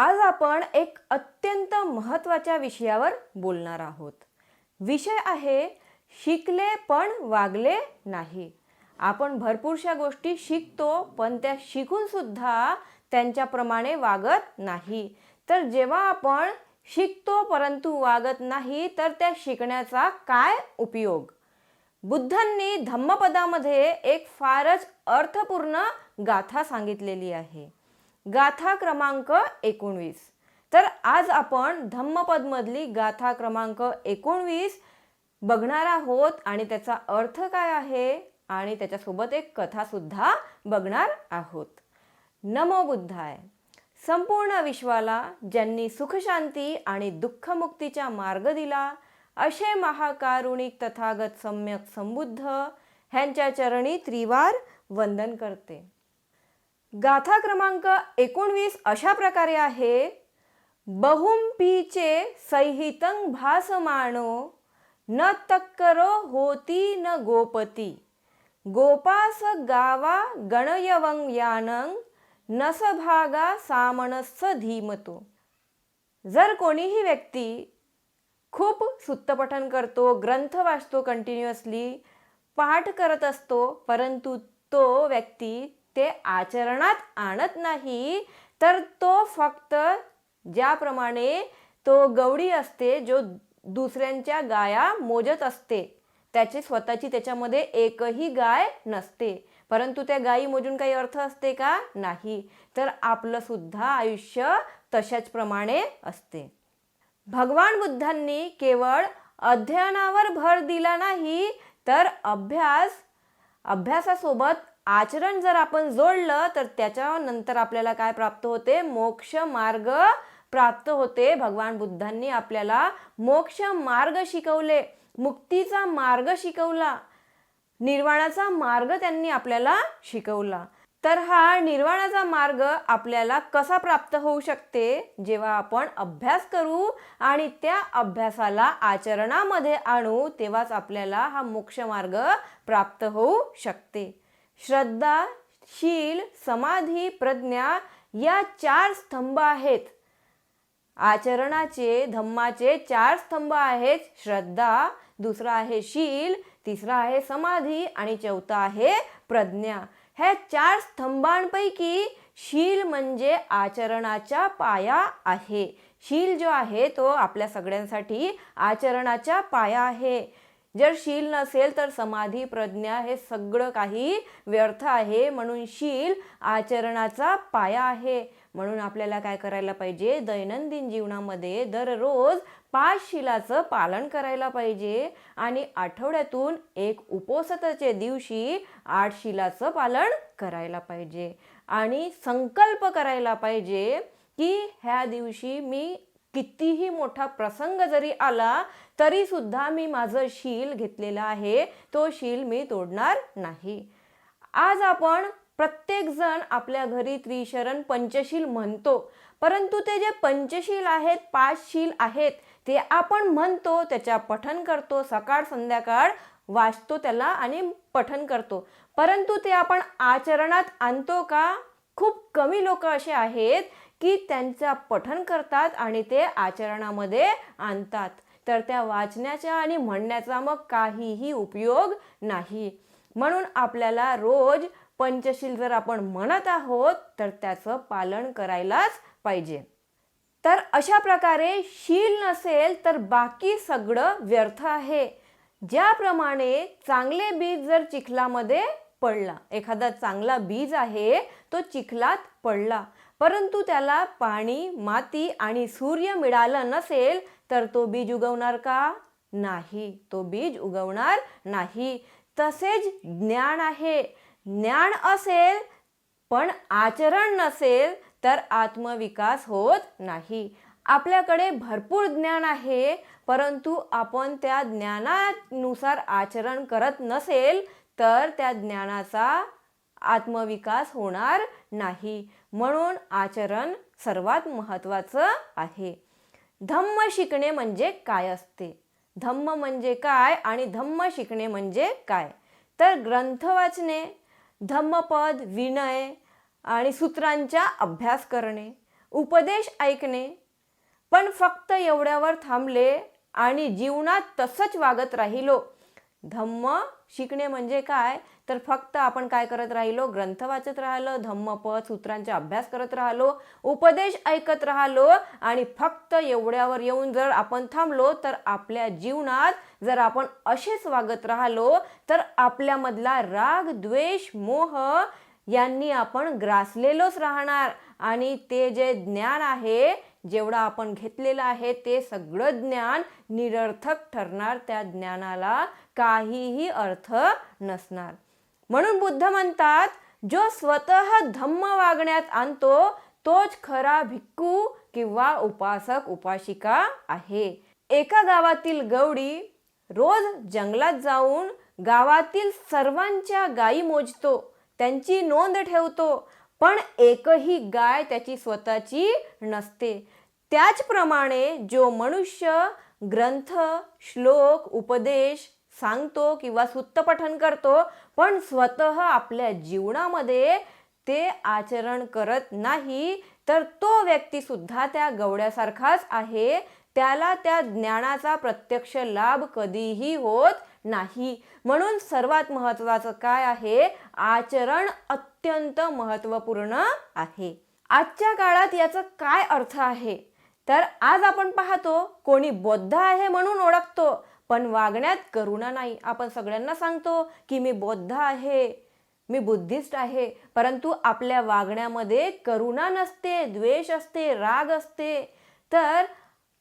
आज आपण एक अत्यंत महत्त्वाच्या विषयावर बोलणार आहोत. विषय आहे शिकले पण वागले नाही. आपण भरपूरशा गोष्टी शिकतो पण त्या शिकूनसुद्धा त्यांच्याप्रमाणे वागत नाही. तर जेव्हा आपण शिकतो परंतु वागत नाही तर त्या शिकण्याचा काय उपयोग? बुद्धांनी धम्मपदामध्ये एक फारच अर्थपूर्ण गाथा सांगितलेली आहे. गाथा क्रमांक एकोणवीस. तर आज आपण धम्मपदमधली गाथा क्रमांक एकोणवीस बघणार आहोत आणि त्याचा अर्थ काय आहे? आणि त्याच्यासोबत एक कथासुद्धा बघणार आहोत. नमो बुद्धाय. संपूर्ण विश्वाला ज्यांनी सुखशांती आणि दुःखमुक्तीचा मार्ग दिला असे महाकारुणिक तथागत सम्यक संबुद्ध ह्यांच्या चरणी त्रिवार वंदन करते. गाथा क्रमांक एकोणवीस अशा प्रकारे आहे. बहुंपीचे सैहितं भासमानो न तक्करो होती न गोपती. गोपास गावा गणयवं यानं नसभागा सामणस्स धीमतो. जर कोणीही व्यक्ती खूप सुत्तपठन करतो ग्रंथ वाचतो कंटिन्युअसली पाठ करत असतो परंतु तो व्यक्ती ते आचरणात आणत नाही तर तो फक्त ज्याप्रमाणे तो गवडी असते जो दुसऱ्यांच्या गाया मोजत असते त्याची स्वतःची त्याच्यामध्ये एकही गाय नसते. परंतु त्या गायी मोजून काही अर्थ असते का? नाही. तर आपलं सुद्धा आयुष्य तशाच प्रमाणे असते. भगवान बुद्धांनी केवळ अध्ययनावर भर दिला नाही तर अभ्यास अभ्यासासोबत आचरण जर आपण जोडलं तर त्याच्यानंतर आपल्याला काय प्राप्त होते? मोक्ष मार्ग प्राप्त होते. भगवान बुद्धांनी आपल्याला मोक्ष मार्ग शिकवले. मुक्तीचा मार्ग शिकवला. निर्वाणाचा मार्ग त्यांनी आपल्याला शिकवला. तर हा निर्वाणाचा मार्ग आपल्याला कसा प्राप्त होऊ शकते? जेव्हा आपण अभ्यास करू आणि त्या अभ्यासाला आचरणामध्ये आणू तेव्हाच आपल्याला हा मोक्ष मार्ग प्राप्त होऊ शकते. श्रद्धा शील समाधी प्रज्ञा या चार स्तंभ आहेत. आचरणाचे धम्माचे चार स्तंभ आहेत. श्रद्धा दुसरा आहे शील तिसरा आहे समाधी आणि चौथा आहे प्रज्ञा. ह्या चार स्तंभांपैकी शील म्हणजे आचरणाचा पाया आहे. शील जो आहे तो आपल्या सगळ्यांसाठी आचरणाचा पाया आहे. जर शील नसेल तर समाधी प्रज्ञा हे सगळं काही व्यर्थ आहे. म्हणून शील आचरणाचा पाया आहे. म्हणून आपल्याला काय करायला पाहिजे? दैनंदिन जीवनामध्ये दररोज पाच शिलाचं पालन करायला पाहिजे. आणि आठवड्यातून एक उपोसताच्या दिवशी आठ शिलाचं पालन करायला पाहिजे. आणि संकल्प करायला पाहिजे की ह्या दिवशी मी कितीही मोठा प्रसंग जरी आला तरी सुद्धा मी माझं शील घेतलेलं आहे. तो शील मी तोडणार नाही. आज आपण प्रत्येक जण आपल्या घरी त्रिशरण पंचशील म्हणतो. परंतु ते जे पंचशील आहेत पाच शील आहेत ते आपण म्हणतो त्याच्या पठन करतो सकाळ संध्याकाळ वाचतो त्याला आणि पठन करतो. परंतु ते आपण आचरणात आणतो का? खूप कमी लोक असे आहेत की त्यांचा पठन करतात आणि ते आचरणामध्ये आणतात. तर त्या वाचण्याचा आणि म्हणण्याचा मग काहीही उपयोग नाही. म्हणून आपल्याला रोज पंचशील जर आपण म्हणत आहोत तर त्याचं पालन करायलाच पाहिजे. तर अशा प्रकारे शील नसेल तर बाकी सगळं व्यर्थ आहे. ज्याप्रमाणे चांगले बीज जर चिखलामध्ये पडला एखादा चांगला बीज आहे तो चिखलात पडला परंतु त्याला पाणी माती आणि सूर्य मिळालं नसेल तर तो बीज उगवणार का? नाही. तो बीज उगवणार नाही. तसेच ज्ञान आहे. ज्ञान असेल पण आचरण नसेल तर आत्मविकास होत नाही. आपल्याकडे भरपूर ज्ञान आहे परंतु आपण त्या ज्ञानानुसार आचरण करत नसेल तर त्या ज्ञानाचा आत्मविकास होणार नाही. म्हणून आचरण सर्वात महत्त्वाचं आहे. धम्म शिकणे म्हणजे काय असते? धम्म म्हणजे काय आणि धम्म शिकणे म्हणजे काय? तर ग्रंथ वाचणे धम्मपद विनय आणि सूत्रांचा अभ्यास करणे उपदेश ऐकणे पण फक्त एवढ्यावर थांबले आणि जीवनात तसंच वागत राहिलो धम्म शिकणे म्हणजे काय? तर फक्त आपण काय करत राहिलो? ग्रंथ वाचत राहिलो धम्मपद सूत्रांचा अभ्यास करत राहिलो उपदेश ऐकत राहिलो आणि फक्त एवढ्यावर येऊन जर आपण थांबलो तर आपल्या जीवनात जर आपण असेच वागत राहिलो तर आपल्यामधला राग द्वेष मोह यांनी आपण ग्रासलेलोच राहणार आणि ते जे ज्ञान आहे जेवढं आपण घेतलेलं आहे ते सगळं ज्ञान निरर्थक ठरणार. त्या ज्ञानाला काहीही अर्थ नसणार. म्हणून बुद्ध म्हणतात जो स्वतः धम्म वागण्यात आणतो तोच खरा भिक्खू किंवा उपासक उपासिका आहे. एका गावातील गवडी रोज जंगलात जाऊन गावातील सर्वांच्या गायी मोजतो त्यांची नोंद ठेवतो पण एकही गाय त्याची स्वतःची नसते. त्याचप्रमाणे जो मनुष्य ग्रंथ श्लोक उपदेश सांगतो किंवा सुत्तपठन करतो पण स्वतः आपल्या जीवनामध्ये ते आचरण करत नाही तर तो व्यक्तीसुद्धा त्या गवड्यासारखाच आहे. त्याला त्या ज्ञानाचा प्रत्यक्ष लाभ कधीही होत नाही. म्हणून सर्वात महत्वाचं काय आहे? आचरण अत्यंत महत्त्वपूर्ण आहे. आजच्या काळात याचा काय अर्थ आहे? तर आज आपण पाहतो कोणी बौद्ध आहे म्हणून ओळखतो पण वागण्यात करुणा नाही. आपण सगळ्यांना सांगतो की मी बौद्ध आहे मी बुद्धिस्ट आहे परंतु आपल्या वागण्यामध्ये करुणा नसते द्वेष असते राग असते. तर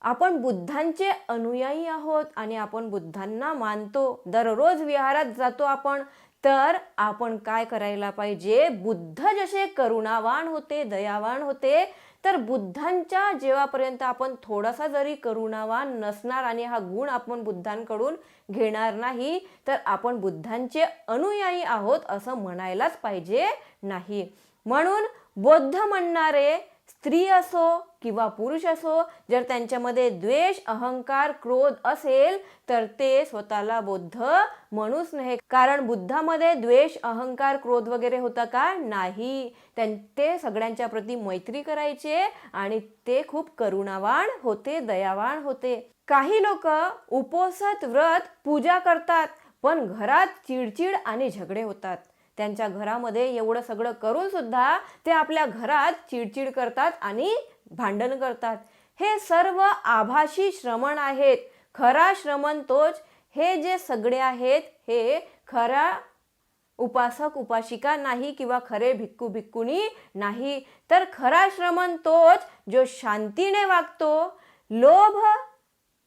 आपण बुद्धांचे अनुयायी आहोत आणि आपण बुद्धांना मानतो. दररोज विहारात जातो आपण. तर आपण काय करायला पाहिजे? बुद्ध जसे करुणावान होते दयावान होते तर बुद्धांच्या जेव्हापर्यंत आपण थोडासा जरी करुणावान नसणार आणि हा गुण आपण बुद्धांकडून घेणार नाही तर आपण बुद्धांचे अनुयायी आहोत असं म्हणायलाच पाहिजे नाही. म्हणून बौद्ध म्हणणारे स्त्री असो किंवा पुरुष असो जर त्यांच्यामध्ये द्वेष अहंकार क्रोध असेल तर ते स्वतःला बुद्ध म्हणूच नाही कारण बुद्धामध्ये द्वेष अहंकार क्रोध वगैरे होता का? नाही. त्यां ते सगळ्यांच्या प्रती मैत्री करायचे आणि ते खूप करुणावान होते दयावान होते. काही लोक उपोसत व्रत पूजा करतात पण घरात चिडचिड आणि झगडे होतात. त्यांच्या घरामध्ये एवढं सगळं करून सुद्धा ते आपल्या घरात चिडचिड करतात आणि भांडण करतात. हे सर्व आभासी श्रमण आहेत. खरा श्रमण तोच. हे जे सगळे आहेत हे खरा उपासक उपासिका नाही किंवा खरे भिक्खू भिक्कुनी नाही. तर खरा श्रमण तोच जो शांतीने वागतो लोभ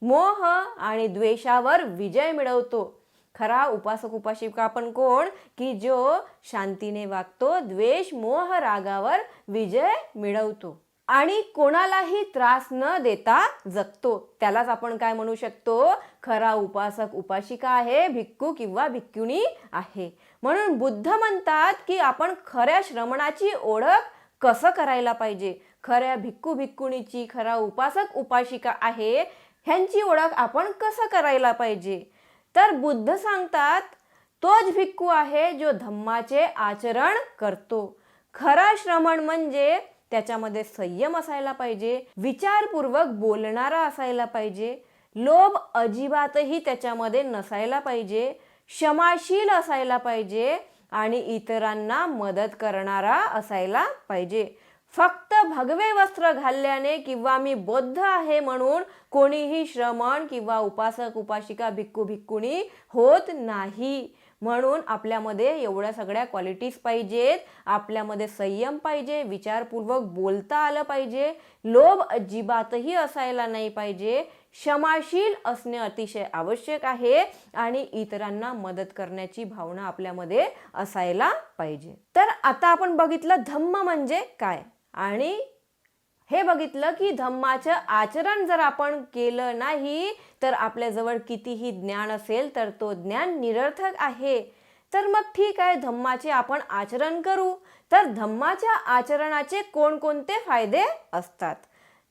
मोह आणि द्वेषावर विजय मिळवतो. खरा उपासक उपासिका आपण कोण? की जो शांतीने वागतो द्वेष मोह रागावर विजय मिळवतो. आणि कोणालाही त्रास न देता जगतो. त्यालाच आपण काय म्हणू शकतो? खरा उपासक उपासिका आहे भिक्खू किंवा भिक्कुनी आहे. म्हणून बुद्ध म्हणतात की आपण खऱ्या श्रमणाची ओळख कसं करायला पाहिजे? खऱ्या भिक्खू भिक्कुणीची खरा उपासक उपासिका आहे ह्यांची ओळख आपण कसं करायला पाहिजे? तर बुद्ध सांगतात तोच भिक्खू आहे जो धम्माचे आचरण करतो. खरा श्रमण म्हणजे त्याच्यामध्ये संयम असायला पाहिजे विचारपूर्वक बोलणारा असायला पाहिजे लोभ अजिबातही त्याच्यामध्ये नसायला पाहिजे क्षमाशील असायला पाहिजे आणि इतरांना मदत करणारा असायला पाहिजे. फक्त भगवे वस्त्र घालल्याने किंवा मी बौद्ध आहे म्हणून कोणीही श्रमण किंवा उपासक उपासिका भिक्खू भिक्कुणी होत नाही. म्हणून आपल्यामध्ये एवढ्या सगळ्या क्वालिटीज पाहिजेत. आपल्यामध्ये संयम पाहिजे विचारपूर्वक बोलता आलं पाहिजे. लोभ अजिबातही असायला नाही पाहिजे. क्षमाशील असणे अतिशय आवश्यक आहे आणि इतरांना मदत करण्याची भावना आपल्यामध्ये असायला पाहिजे. तर आता आपण बघितलं धम्म म्हणजे काय? आणि हे बघितलं की धम्माचं आचरण जर आपण केलं नाही तर आपल्याजवळ कितीही ज्ञान असेल तर तो ज्ञान निरर्थक आहे. तर मग ठीक आहे धम्माचे आपण आचरण करू. तर धम्माच्या आचरणाचे कोणकोणते फायदे असतात?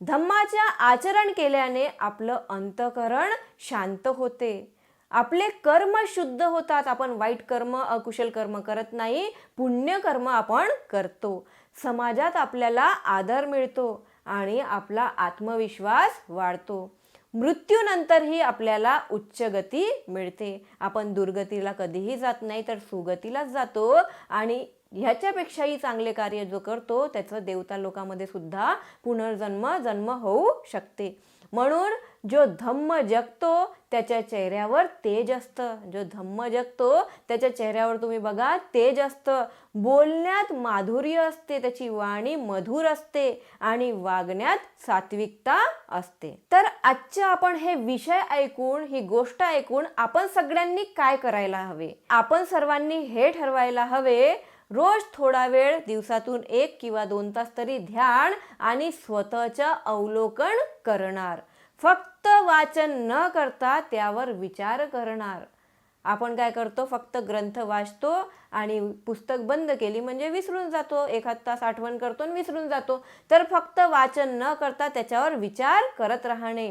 धम्माच्या आचरण केल्याने आपलं अंतकरण शांत होते. आपले कर्म शुद्ध होतात. आपण वाईट कर्म अकुशल कर्म करत नाही. पुण्य कर्म आपण करतो. समाजात आपल्याला आदर मिळतो आणि आपला आत्मविश्वास वाढतो. मृत्यूनंतरही आपल्याला उच्च गती मिळते. आपण दुर्गतीला कधीही जात नाही तर सुगतीलाच जातो आणि ह्याच्यापेक्षाही चांगले कार्य जो करतो त्याचं देवता लोकामध्ये सुद्धा पुनर्जन्म जन्म होऊ शकते. म्हणून जो धम्म जगतो त्याच्या चेहऱ्यावर तेज असतं. जो धम्म जगतो त्याच्या चेहऱ्यावर तुम्ही बघा तेज असतं. बोलण्यात माधुर्य असते त्याची वाणी मधुर असते आणि वागण्यात सात्विकता असते. तर आजच्या आपण हे विषय ऐकून ही गोष्ट ऐकून आपण सगळ्यांनी काय करायला हवे? आपण सर्वांनी हे ठरवायला हवे रोज थोडा वेळ दिवसातून एक किंवा दोन तास तरी ध्यान आणि स्वतःचं अवलोकन करणार. फक्त वाचन न करता त्यावर विचार करणार. आपण काय करतो? फक्त ग्रंथ वाचतो आणि पुस्तक बंद केली म्हणजे विसरून जातो. एखाद तास आठवण करतो आणि विसरून जातो. तर फक्त वाचन न करता त्याच्यावर विचार करत राहणे.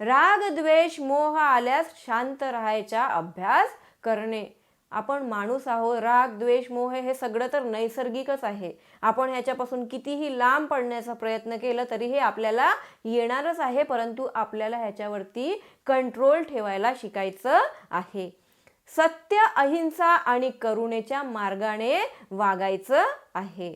राग द्वेष मोह आल्यास शांत राहायचा अभ्यास करणे. आपण माणूस आहोत राग द्वेष मोह हे सगळं तर नैसर्गिकच आहे. आपण ह्याच्यापासून कितीही लांब पडण्याचा प्रयत्न केला तरी हे आपल्याला येणारच आहे परंतु आपल्याला ह्याच्यावरती कंट्रोल ठेवायला शिकायचं आहे. सत्य अहिंसा आणि करुणेच्या मार्गाने वागायचं आहे.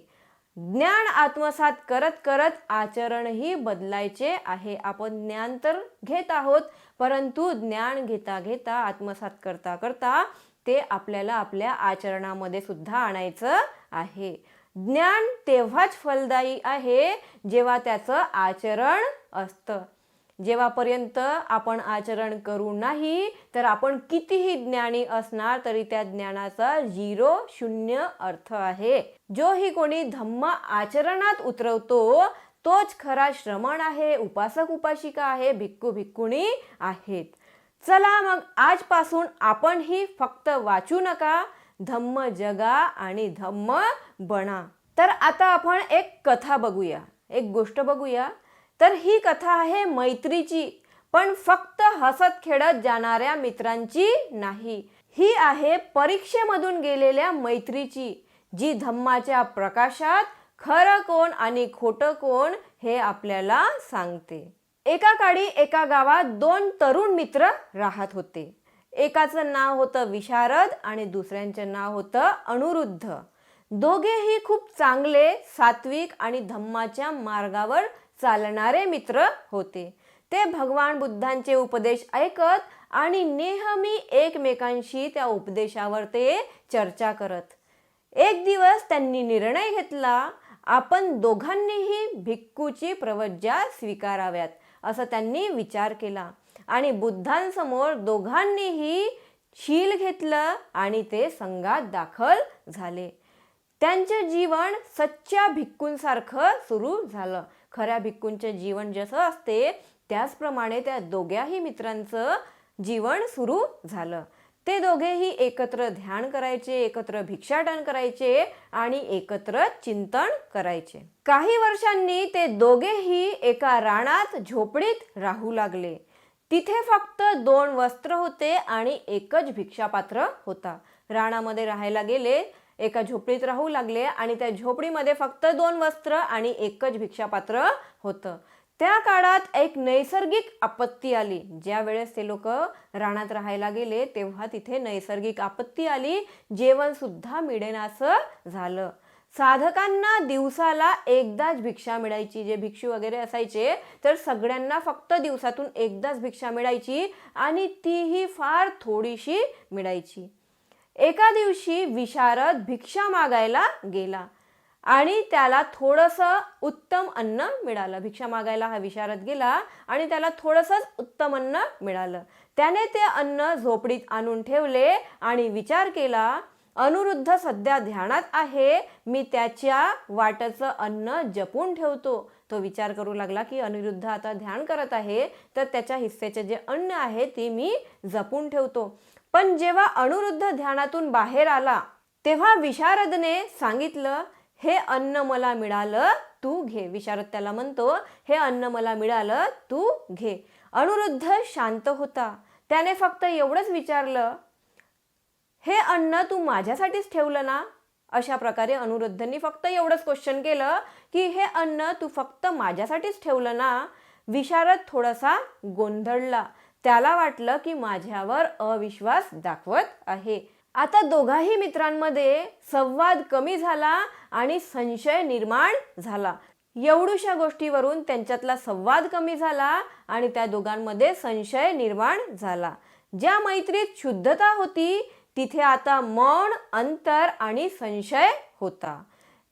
ज्ञान आत्मसात करत करत आचरणही बदलायचे आहे. आपण ज्ञान तर घेत आहोत परंतु ज्ञान घेता घेता आत्मसात करता करता ते आपल्याला आपल्या आचरणामध्ये सुद्धा आणायचं आहे. ज्ञान तेव्हाच फलदायी आहे जेव्हा त्याचं आचरण असतं. जेव्हापर्यंत आपण आचरण करू नाही तर आपण कितीही ज्ञानी असणार तरी त्या ज्ञानाचा झिरो शून्य अर्थ आहे. जो ही कोणी धम्म आचरणात उतरवतो तोच खरा श्रमण आहे उपासक उपासिका आहे भिक्खू भिक्खुणी आहेत. चला मग आजपासून आपणही फक्त वाचू नका धम्म जगा आणि धम्म बना. तर आता आपण एक कथा बघूया एक गोष्ट बघूया. तर ही कथा आहे मैत्रीची पण फक्त हसत खेळत जाणाऱ्या मित्रांची नाही. ही आहे परीक्षेमधून गेलेल्या मैत्रीची जी धम्माच्या प्रकाशात खरं कोण आणि खोटं कोण हे आपल्याला सांगते. एका काळी एका गावात दोन तरुण मित्र राहत होते. एकाचं नाव होतं विशारद आणि दुसऱ्यांचं नाव होतं अनुरुद्ध. दोघेही खूप चांगले सात्विक आणि धम्माच्या मार्गावर चालणारे मित्र होते. ते भगवान बुद्धांचे उपदेश ऐकत आणि नेहमी एकमेकांशी त्या उपदेशावर ते चर्चा करत. एक दिवस त्यांनी निर्णय घेतला आपण दोघांनीही भिक्खूची प्रवज्जा स्वीकाराव्यात. असं त्यांनी विचार केला. आणि बुद्धांसमोर दोघांनीही शील घेतलं आणि ते संघात दाखल झाले. त्यांचे जीवन सच्च्या भिक्कूंसारखं सुरू झालं. खऱ्या भिक्कूंचे जीवन जसं असते त्याचप्रमाणे त्या दोघ्याही मित्रांचं जीवन सुरू झालं. ते दोघेही एकत्र ध्यान करायचे एकत्र भिक्षाटन करायचे आणि एकत्र चिंतन करायचे. काही वर्षांनी ते दोघेही एका राणात झोपडीत राहू लागले. तिथे फक्त दोन वस्त्र होते आणि एकच भिक्षापात्र होता. रानामध्ये राहायला गेले एका झोपडीत राहू लागले आणि त्या झोपडीमध्ये फक्त दोन वस्त्र आणि एकच भिक्षापात्र होतं. त्या काळात एक नैसर्गिक आपत्ती आली. ज्या वेळेस ते लोक रानात राहायला गेले तेव्हा तिथे नैसर्गिक आपत्ती आली. जेवण सुद्धा मिळेनासं झालं. साधकांना दिवसाला एकदाच भिक्षा मिळायची. जे भिक्षू वगैरे असायचे तर सगळ्यांना फक्त दिवसातून एकदाच भिक्षा मिळायची आणि तीही फार थोडीशी मिळायची. एका दिवशी विशारद भिक्षा मागायला गेला. आणि त्याला थोडंसं उत्तम अन्न मिळालं. भिक्षा मागायला हा विशारद गेला आणि त्याला थोडंसंच उत्तम अन्न मिळालं. त्याने ते अन्न झोपडीत आणून ठेवले आणि विचार केला अनुरुद्ध सध्या ध्यानात आहे. मी त्याच्या वाटचं अन्न जपून ठेवतो. तो विचार करू लागला की अनिरुद्ध आता ध्यान करत आहे तर त्याच्या हिस्सेचे जे अन्न आहे ते मी जपून ठेवतो. पण जेव्हा अनुरुद्ध ध्यानातून बाहेर आला तेव्हा विशारदने सांगितलं हे अन्न मला मिळालं तू घे. विशारद त्याला म्हणतो हे अन्न मला मिळालं तू घे. अनुरुद्ध शांत होता. त्याने फक्त एवढंच विचारलं हे अन्न तू माझ्यासाठीच ठेवलं ना? अशा प्रकारे अनुरुद्धनी फक्त एवढंच क्वेश्चन केलं की हे अन्न तू फक्त माझ्यासाठीच ठेवलं ना? विशारद थोडासा गोंधळला. त्याला वाटलं की माझ्यावर अविश्वास दाखवत आहे. आता दोघाही मित्रांमध्ये संवाद कमी झाला आणि संशय निर्माण झाला. एवढूशा गोष्टीवरून त्यांच्यातला संवाद कमी झाला आणि त्या दोघांमध्ये संशय निर्माण झाला. ज्या मैत्रीत शुद्धता होती तिथे आता मन अंतर आणि संशय होता.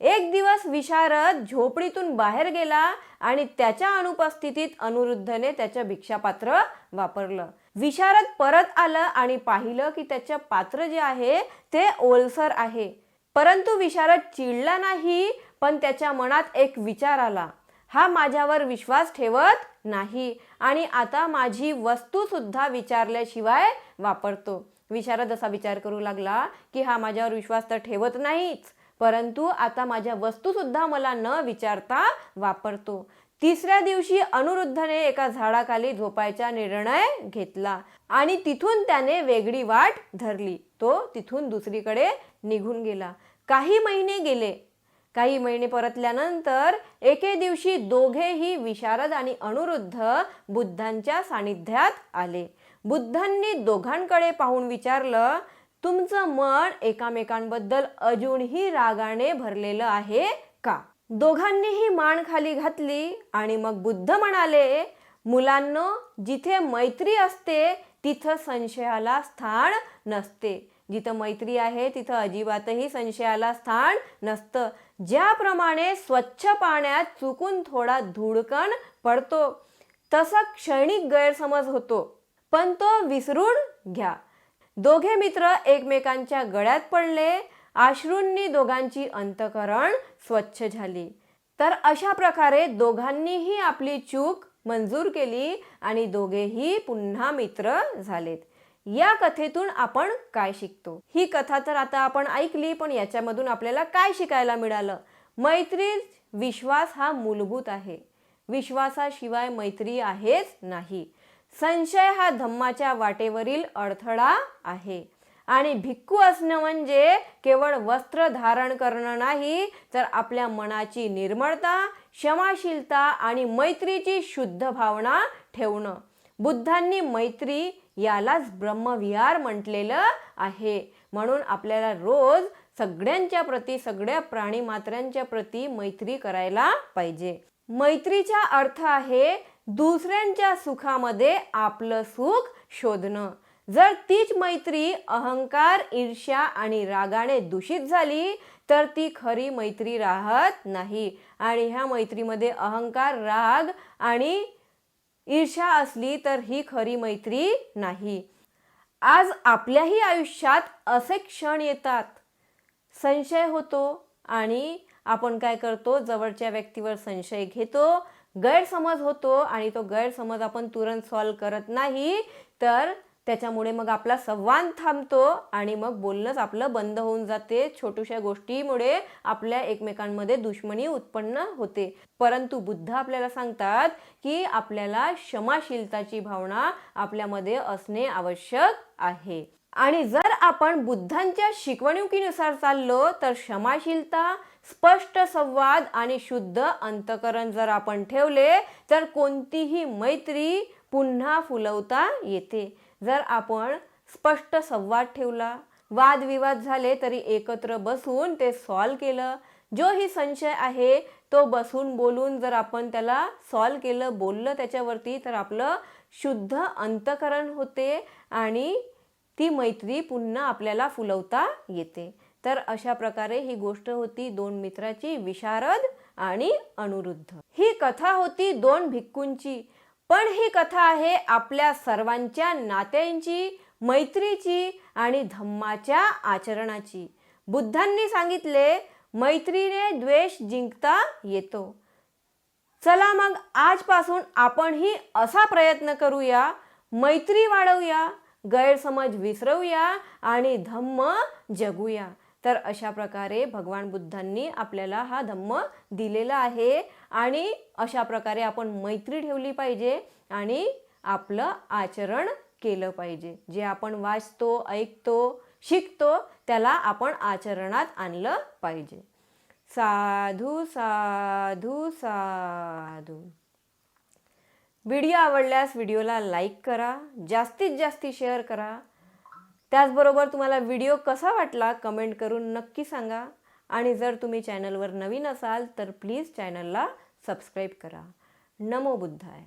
एक दिवस विशारद झोपडीतून बाहेर गेला आणि त्याच्या अनुपस्थितीत अनुरुद्धने त्याचं भिक्षापात्र वापरलं. विशारद परत आलं आणि पाहिलं की त्याचं पात्र जे आहे ते ओलसर आहे. परंतु विशारद चिडला नाही पण त्याच्या मनात एक विचार आला. हा माझ्यावर विश्वास ठेवत नाही आणि आता माझी वस्तू सुद्धा विचारल्याशिवाय वापरतो. विशारद असा विचार करू लागला की हा माझ्यावर विश्वास तर ठेवत नाहीच परंतु आता माझ्या वस्तू सुद्धा मला न विचारता वापरतो. तिसऱ्या दिवशी अनुरुद्धने एका झाडाखाली झोपायचा निर्णय घेतला आणि तिथून त्याने वेगळी वाट धरली. तो तिथून दुसरीकडे निघून गेला. काही महिने गेले. काही महिने परतल्यानंतर एके दिवशी दोघेही विशारद आणि अनुरुद्ध बुद्धांच्या सानिध्यात आले. बुद्धांनी दोघांकडे पाहून विचारलं तुमचं मन एकामेकांबद्दल अजूनही रागाने भरलेलं आहे का? दोघांनीही मान खाली घातली आणि मग बुद्ध म्हणाले मुलांनो जिथे मैत्री असते तिथं संशयाला स्थान नसते. जिथं मैत्री आहे तिथं अजिबातही संशयाला स्थान नसतं. ज्याप्रमाणे स्वच्छ पाण्यात चुकून थोडा धुडकण पडतो तसा क्षणिक गैरसमज होतो. पण तो विसरून घ्या. दोघे मित्र एकमेकांच्या गळ्यात पडले आश्रूंनी दोघांची अंतकरण स्वच्छ झाली. तर अशा प्रकारे दोघांनीही आपली चूक मंजूर केली आणि दोघेही पुन्हा मित्र झालेत. या कथेतून आपण काय शिकतो? ही कथा तर आता आपण ऐकली पण याच्यामधून आपल्याला काय शिकायला मिळालं? मैत्री विश्वास हा मूलभूत आहे. विश्वासाशिवाय मैत्री आहेच नाही. संशय हा धम्माच्या वाटेवरील अडथळा आहे. आणि भिक्खू असणं म्हणजे केवळ वस्त्र धारण करणं नाही तर आपल्या मनाची निर्मळता क्षमाशीलता आणि मैत्रीची शुद्ध भावना ठेवणं. बुद्धांनी मैत्री यालाच ब्रह्मविहार म्हटलेलं आहे. म्हणून आपल्याला रोज सगळ्यांच्या प्रती सगळ्या प्राणी मात्र्यांच्या प्रती मैत्री करायला पाहिजे. मैत्रीचा अर्थ आहे दुसऱ्यांच्या सुखामध्ये आपलं सुख शोधणं. जर तीच मैत्री अहंकार ईर्ष्या आणि रागाने दूषित झाली तर ती खरी मैत्री राहत नाही. आणि ह्या मैत्रीमध्ये अहंकार राग आणि ईर्ष्या असली तर ही खरी मैत्री नाही. आज आपल्याही आयुष्यात असे क्षण येतात. संशय होतो आणि आपण काय करतो? जवळच्या व्यक्तीवर संशय घेतो गैरसमज होतो आणि तो गैरसमज आपण तुरंत सॉल्व करत नाही तर त्याच्यामुळे मग आपला संवाद थांबतो आणि मग बोलणंच आपलं बंद होऊन जाते. छोट्याशा गोष्टीमुळे आपल्या एकमेकांमध्ये दुश्मनी उत्पन्न होते. परंतु बुद्ध आपल्याला सांगतात की आपल्याला क्षमाशीलताची भावना आपल्यामध्ये असणे आवश्यक आहे. आणि जर आपण बुद्धांच्या शिकवणुकीनुसार चाललो तर क्षमाशीलता स्पष्ट संवाद आणि शुद्ध अंतकरण जर आपण ठेवले तर कोणतीही मैत्री पुन्हा फुलवता येते. जर आपण स्पष्ट संवाद ठेवला वादविवाद झाले तरी एकत्र बसून ते सॉल्व केलं. जो ही संशय आहे तो बसून बोलून जर आपण त्याला सॉल्व केलं बोललं त्याच्यावरती तर आपलं शुद्ध अंतकरण होते आणि ती मैत्री पुन्हा आपल्याला फुलवता येते. तर अशा प्रकारे ही गोष्ट होती दोन मित्राची विशारद आणि अनुरुद्ध. ही कथा होती दोन भिक्कूंची. पण ही कथा आहे आपल्या सर्वांच्या नात्यांची मैत्रीची आणि धम्माच्या आचरणाची. बुद्धांनी सांगितले मैत्रीने द्वेष जिंकता येतो. चला मग आजपासून आपणही असा प्रयत्न करूया मैत्री वाढवूया गैरसमज विसरवूया आणि धम्म जगूया. तर अशा प्रकारे भगवान बुद्धांनी आपल्याला हा धम्म दिलेला आहे आणि अशा प्रकारे आपण मैत्री ठेवली पाहिजे आणि आपलं आचरण केलं पाहिजे. जे आपण वाचतो ऐकतो शिकतो त्याला आपण आचरणात आणलं पाहिजे. साधू साधू साधू. व्हिडिओ आवडल्यास व्हिडिओला लाईक करा जास्तीत जास्त शेअर करा. त्याचबरोबर तुम्हाला व्हिडिओ कसा वाटला कमेंट करून नक्की सांगा. आणि जर तुम्ही चॅनलवर नवीन असाल तर प्लीज चॅनलला सबस्क्राईब करा. नमो बुद्धाय.